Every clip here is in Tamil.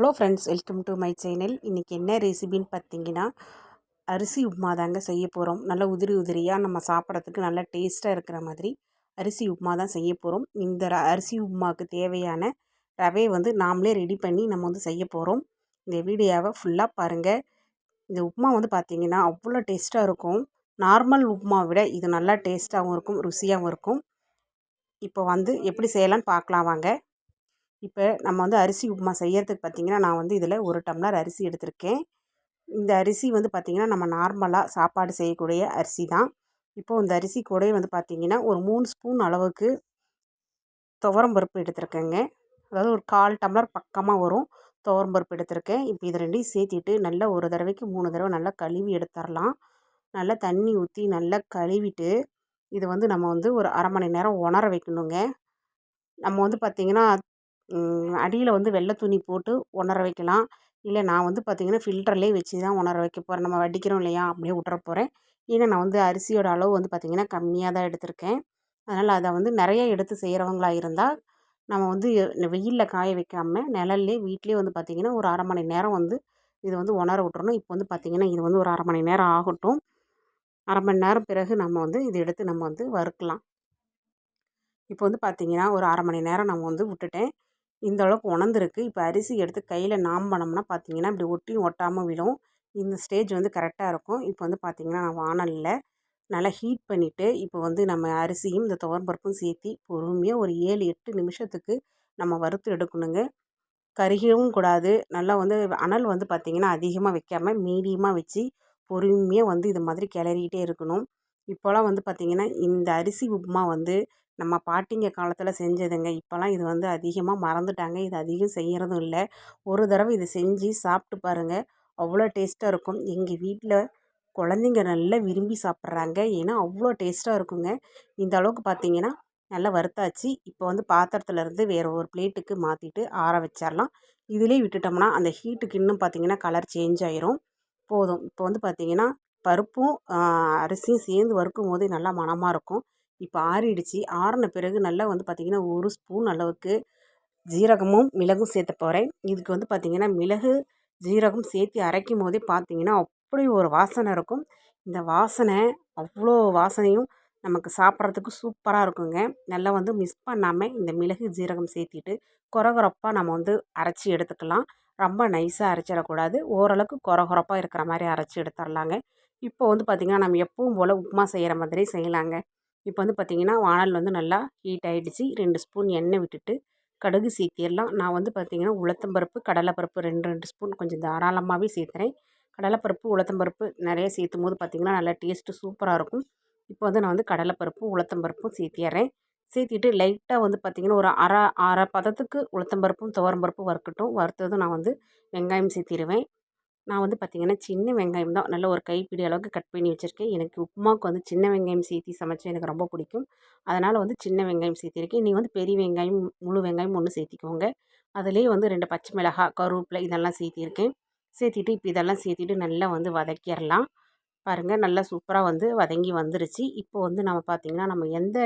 Hello friends welcome to my channel. இன்றைக்கி என்ன ரெசிபின்னு பார்த்தீங்கன்னா அரிசி உப்புமா தாங்க செய்ய போகிறோம் நல்லா உதிரி உதிரியாக நம்ம சாப்பிட்றதுக்கு நல்லா டேஸ்ட்டாக இருக்கிற மாதிரி அரிசி உப்புமா தான் செய்ய போகிறோம் இந்த ர- அரிசி உப்புமாவுக்கு தேவையான ரவையை வந்து நாமளே ரெடி பண்ணி நம்ம வந்து செய்ய போகிறோம் இந்த வீடியோவை ஃபுல்லாக பாருங்கள் இந்த உப்புமா வந்து பார்த்திங்கன்னா அவ்வளோ டேஸ்ட்டாக இருக்கும். நார்மல் உப்புமாவை விட இது நல்லா டேஸ்ட்டாகவும் இருக்கும் ருசியாகவும் இருக்கும். இப்போ வந்து எப்படி செய்யலாம்னு பார்க்கலாம் வாங்க. இப்போ நம்ம வந்து அரிசி உப்புமா செய்யறதுக்கு பார்த்திங்கன்னா நான் வந்து இதில் ஒரு டம்ளர் அரிசி எடுத்திருக்கேன். இந்த அரிசி வந்து பார்த்திங்கன்னா நம்ம நார்மலாக சாப்பாடு செய்யக்கூடிய அரிசி தான். இப்போது இந்த அரிசி கூடயே வந்து பார்த்திங்கன்னா ஒரு மூணு ஸ்பூன் அளவுக்கு துவரம் பருப்பு எடுத்திருக்கேங்க. அதாவது ஒரு கால் டம்ளர் பக்கமாக வரும் துவரம் பருப்பு எடுத்திருக்கேன். இப்போ இது ரெண்டையும் சேர்த்திட்டு நல்லா ஒரு தடவைக்கு மூணு தடவை நல்லா கழுவி எடுத்துடலாம் நல்லா தண்ணி ஊற்றி நல்லா கழுவிட்டு இது வந்து நம்ம வந்து ஒரு அரை மணி நேரம் உணர வைக்கணுங்க. நம்ம வந்து பார்த்திங்கன்னா அடியில் வந்து வெள்ளை துணி போட்டு உணர வைக்கலாம். இல்லை நான் வந்து பார்த்திங்கன்னா ஃபில்டர்லேயே வச்சு தான் உணர வைக்க போகிறேன் நம்ம வடிக்கிறோம் இல்லையா? அப்படியே விட்ற போகிறேன் ஏன்னா நான் வந்து அரிசியோட அளவு வந்து பார்த்திங்கன்னா கம்மியாக தான் எடுத்திருக்கேன். அதனால் அதை வந்து நிறைய எடுத்து செய்கிறவங்களா இருந்தால் நம்ம வந்து வெயிலில் காய வைக்காமல் நிழல்லே வீட்டிலே வந்து பார்த்திங்கன்னா ஒரு அரை மணி நேரம் வந்து இது வந்து உணர விட்றணும் இப்போ வந்து பார்த்திங்கன்னா இது வந்து ஒரு அரை மணி நேரம் ஆகட்டும். அரை மணி நேரம் பிறகு நம்ம வந்து இதை எடுத்து நம்ம வந்து வறுக்கலாம். இப்போ வந்து பார்த்திங்கன்னா ஒரு அரை மணி நேரம் நம்ம வந்து விட்டுட்டேன். இந்த அளவுக்கு உணர்ந்துருக்கு. இப்போ அரிசி எடுத்து கையில் நாம் பண்ணோம்னா பார்த்தீங்கன்னா இப்படி ஒட்டியும் ஒட்டாமல் விழும் இந்த ஸ்டேஜ் வந்து கரெக்டாக இருக்கும். இப்போ வந்து பார்த்திங்கன்னா நான் வானலில் நல்லா ஹீட் பண்ணிவிட்டு இப்போ வந்து நம்ம அரிசியும் இந்த துவரம்பருப்பும் சேர்த்தி பொறுமையாக ஒரு ஏழு எட்டு நிமிஷத்துக்கு நம்ம வறுத்து எடுக்கணுங்க. கருகவும் கூடாது. நல்லா வந்து அனல் வந்து பார்த்திங்கன்னா அதிகமாக வைக்காமல் மீடியமாக வச்சு பொறுமையாக வந்து இது மாதிரி கிளறிக்கிட்டே இருக்கணும். இப்போலாம் வந்து பார்த்திங்கன்னா இந்த அரிசி உப்புமா வந்து நம்ம பாட்டிங்க காலத்தில் செஞ்சதுங்க. இப்போலாம் இது வந்து அதிகமாக மறந்துட்டாங்க. இது அதிகம் செய்கிறதும் இல்லை. ஒரு தடவை இதை செஞ்சு சாப்பிட்டு பாருங்கள் அவ்வளோ டேஸ்ட்டாக இருக்கும். எங்கள் வீட்டில் குழந்தைங்க நல்லா விரும்பி சாப்பிட்றாங்க. ஏன்னா அவ்வளோ டேஸ்ட்டாக இருக்குங்க. இந்த அளவுக்கு பார்த்தீங்கன்னா நல்லா வறுத்தாச்சு. இப்போ வந்து பாத்திரத்துலேருந்து வேறு ஒரு பிளேட்டுக்கு மாற்றிட்டு ஆற வச்சிடலாம் இதிலே விட்டுட்டோம்னா அந்த ஹீட்டுக்கு இன்னும் பார்த்திங்கன்னா கலர் சேஞ்ச் ஆயிரும். போதும். இப்போ வந்து பார்த்திங்கன்னா பருப்பும் அரிசியும் சேர்ந்து வறுக்கும் போதே நல்லா மணமாக இருக்கும். இப்போ ஆறிடுச்சு. ஆறின பிறகு நல்லா வந்து பார்த்திங்கன்னா ஒரு ஸ்பூன் அளவுக்கு ஜீரகமும் மிளகும் சேர்த்த போகிறேன் இதுக்கு வந்து பார்த்திங்கன்னா மிளகு ஜீரகம் சேர்த்து அரைக்கும் போதே பார்த்திங்கன்னா அப்படி ஒரு வாசனை இருக்கும். இந்த வாசனை அவ்வளோ வாசனையும் நமக்கு சாப்பிட்றதுக்கு சூப்பராக இருக்குங்க. நல்லா வந்து மிஸ் பண்ணாமல் இந்த மிளகு ஜீரகம் சேர்த்திட்டு குறகுறப்பாக நம்ம வந்து அரைச்சி எடுத்துக்கலாம். ரொம்ப நைஸாக அரைச்சிடக்கூடாது. ஓரளவுக்கு குறகுறப்பாக இருக்கிற மாதிரி அரைச்சி எடுத்துடலாங்க. இப்போ வந்து பார்த்திங்கன்னா நம்ம எப்பவும் போல் உப்புமா செய்கிற மாதிரி செய்யலாங்க. இப்போ வந்து பார்த்திங்கன்னா வானல் வந்து நல்லா ஹீட் ஆகிடுச்சி ரெண்டு ஸ்பூன் எண்ணெய் விட்டுட்டு கடுகு சேர்த்திடலாம் நான் வந்து பார்த்திங்கன்னா உளுத்தம்பருப்பு கடலைப்பருப்பு ரெண்டு ரெண்டு ஸ்பூன் கொஞ்சம் தாராளமாகவே சேர்த்துறேன். கடலைப்பருப்பு உளுத்தம்பருப்பு நிறைய சேர்த்தும் போது பார்த்திங்கன்னா நல்லா டேஸ்ட்டு சூப்பராக இருக்கும். இப்போ வந்து நான் வந்து கடலைப்பருப்பு உளுத்தம்பருப்பும் சேர்த்திடுறேன். சேர்த்திட்டு லைட்டாக வந்து பார்த்திங்கன்னா ஒரு அரை அரை பதத்துக்கு உளுத்தம்பருப்பும் துவரம்பருப்பும் வறுக்கட்டும். வறுத்ததும் நான் வந்து வெங்காயம் சேர்த்திடுவேன். நான் வந்து பார்த்திங்கன்னா சின்ன வெங்காயம் தான். நல்ல ஒரு கைப்பிடி அளவுக்கு கட் பண்ணி வச்சுருக்கேன். எனக்கு உப்புமாவுக்கு வந்து சின்ன வெங்காயம் சேர்த்தி சமைச்சா எனக்கு ரொம்ப பிடிக்கும். அதனால் வந்து சின்ன வெங்காயம் சேர்த்திருக்கேன். நீங்கள் வந்து பெரிய வெங்காயம் முழு வெங்காயம் ஒன்று சேர்த்திக்கோங்க. அதுலேயே வந்து ரெண்டு பச்சை மிளகாய் கருவேப்பிலை இதெல்லாம் சேர்த்திருக்கேன். சேர்த்திட்டு இப்போ இதெல்லாம் சேர்த்திட்டு நல்லா வந்து வதக்கிடலாம். பாருங்கள் நல்லா சூப்பராக வந்து வதங்கி வந்துருச்சு. இப்போ வந்து நம்ம பார்த்திங்கன்னா நம்ம எந்த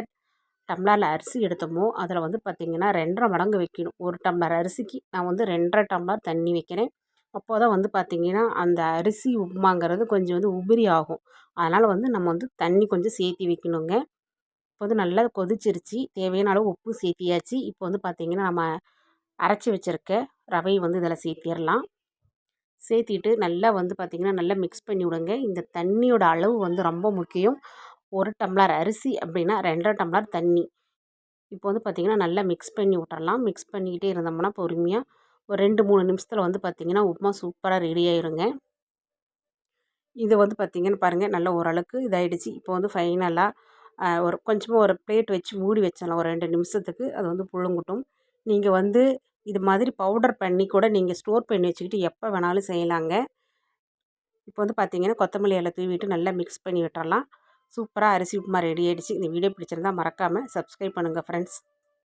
டம்ளரில் அரிசி எடுத்தோமோ அதில் வந்து பார்த்திங்கன்னா ரெண்டரை மடங்கு வைக்கணும். ஒரு டம்ளர் அரிசிக்கு நான் வந்து ரெண்டரை டம்ளர் தண்ணி வைக்கிறேன். அப்போ தான் வந்து பார்த்திங்கன்னா அந்த அரிசி உப்புமாங்கிறது கொஞ்சம் வந்து உபரி ஆகும் அதனால் வந்து நம்ம வந்து தண்ணி கொஞ்சம் சேர்த்தி வைக்கணுங்க. இப்போ வந்து நல்லா கொதிச்சிருச்சு. தேவையான அளவு உப்பு சேர்த்தியாச்சு. இப்போ வந்து பார்த்திங்கன்னா நம்ம அரைச்சி வச்சுருக்க ரவையை வந்து இதில் சேர்த்திடலாம் சேர்த்திட்டு நல்லா வந்து பார்த்திங்கன்னா நல்லா மிக்ஸ் பண்ணி விடுங்க. இந்த தண்ணியோட அளவு வந்து ரொம்ப முக்கியம். ஒரு டம்ளர் அரிசி அப்படின்னா ரெண்டரை டம்ளர் தண்ணி. இப்போ வந்து பார்த்திங்கன்னா நல்லா மிக்ஸ் பண்ணி விட்டுறலாம் மிக்ஸ் பண்ணிக்கிட்டே இருந்தோம்னா பொறுமையாக ஒரு ரெண்டு மூணு நிமிஷத்தில் வந்து பார்த்திங்கன்னா உப்புமா சூப்பராக ரெடி ஆயிருங்க. இது வந்து பார்த்திங்கன்னு பாருங்கள் நல்லா ஓரளவுக்கு இதாகிடுச்சு இப்போ வந்து ஃபைனலாக ஒரு கொஞ்சமாக ஒரு பிளேட் வச்சு மூடி வச்சிடலாம். ஒரு ரெண்டு நிமிஷத்துக்கு அது வந்து புழுங்கட்டும். நீங்கள் வந்து இது மாதிரி பவுடர் பண்ணி கூட நீங்கள் ஸ்டோர் பண்ணி வச்சுக்கிட்டு எப்போ வேணாலும் செய்யலாங்க. இப்போ வந்து பார்த்திங்கன்னா கொத்தமல்லி எல்லாம் தூவிட்டு நல்லா மிக்ஸ் பண்ணி விட்டுறலாம். சூப்பராக அரிசி உப்புமா ரெடி ஆகிடுச்சு இந்த வீடியோ பிடிச்சிருந்தால் மறக்காமல் சப்ஸ்கிரைப் பண்ணுங்கள் ஃப்ரெண்ட்ஸ்